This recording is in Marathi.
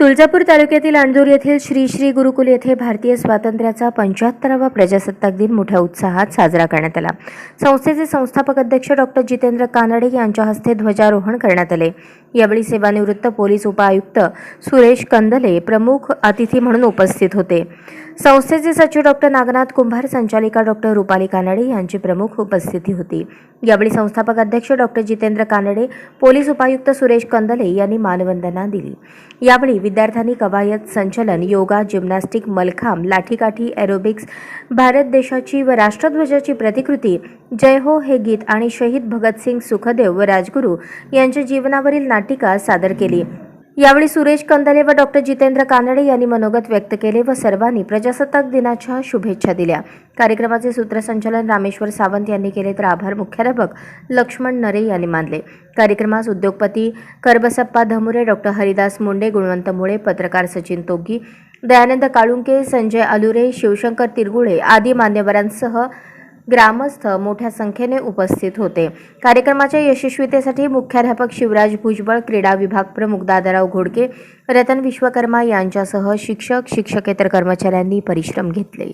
तुळजापूर तालुक्यातील अंजूर येथील श्री श्री गुरुकुल येथे भारतीय स्वातंत्र्याचा पंच्याहत्तरावा प्रजासत्ताक दिन मोठ्या उत्साहात साजरा करण्यात आला. संस्थेचे संस्थापक अध्यक्ष डॉक्टर जितेंद्र कानडे यांच्या हस्ते ध्वजारोहण करण्यात आले. यावेळी सेवानिवृत्त पोलीस उपायुक्त सुरेश कंदले प्रमुख अतिथी म्हणून उपस्थित होते. संस्थेचे सचिव डॉक्टर नागनाथ कुंभार संचालिका डॉक्टर रुपाली कानडे यांची प्रमुख उपस्थिती होती. यावेळी संस्थापक अध्यक्ष डॉक्टर जितेंद्र कानडे पोलीस उपायुक्त सुरेश कंदले यांनी मानवंदना दिली. यावेळी विद्यार्थ्यांनी कवायत संचलन योगा जिम्नॅस्टिक मलखांब लाठीकाठी एरोबिक्स भारत देशाची व राष्ट्रध्वजाची प्रतिकृती जय हो हे गीत आणि शहीद भगतसिंग सुखदेव व राजगुरू यांच्या जीवनावरील नाटिका सादर केली. यावेळी सुरेश कंदले व डॉक्टर जितेंद्र कानडे यांनी मनोगत व्यक्त केले व सर्वांनी प्रजासत्ताक दिनाच्या शुभेच्छा दिल्या. कार्यक्रमाचे सूत्रसंचालन रामेश्वर सावंत यांनी केले तर आभार. मुख्याध्यापक लक्ष्मण नरे यांनी मानले. कार्यक्रमास उद्योगपती करबसप्पा धमुरे डॉक्टर हरिदास मुंडे गुणवंत मुळे पत्रकार सचिन तोगी दयानंद काळुंके संजय अलुरे शिवशंकर तिरगुळे आदी मान्यवरांसह ग्रामस्थ मोठ्या संख्येने उपस्थित होते. कार्यक्रमाच्या यशस्वीतेसाठी मुख्याध्यापक शिवराज भुजबळ क्रीडा विभाग प्रमुख दादाराव घोडके रतन विश्वकर्मा यांच्यासह शिक्षक शिक्षकेतर कर्मचाऱ्यांनी परिश्रम घेतले.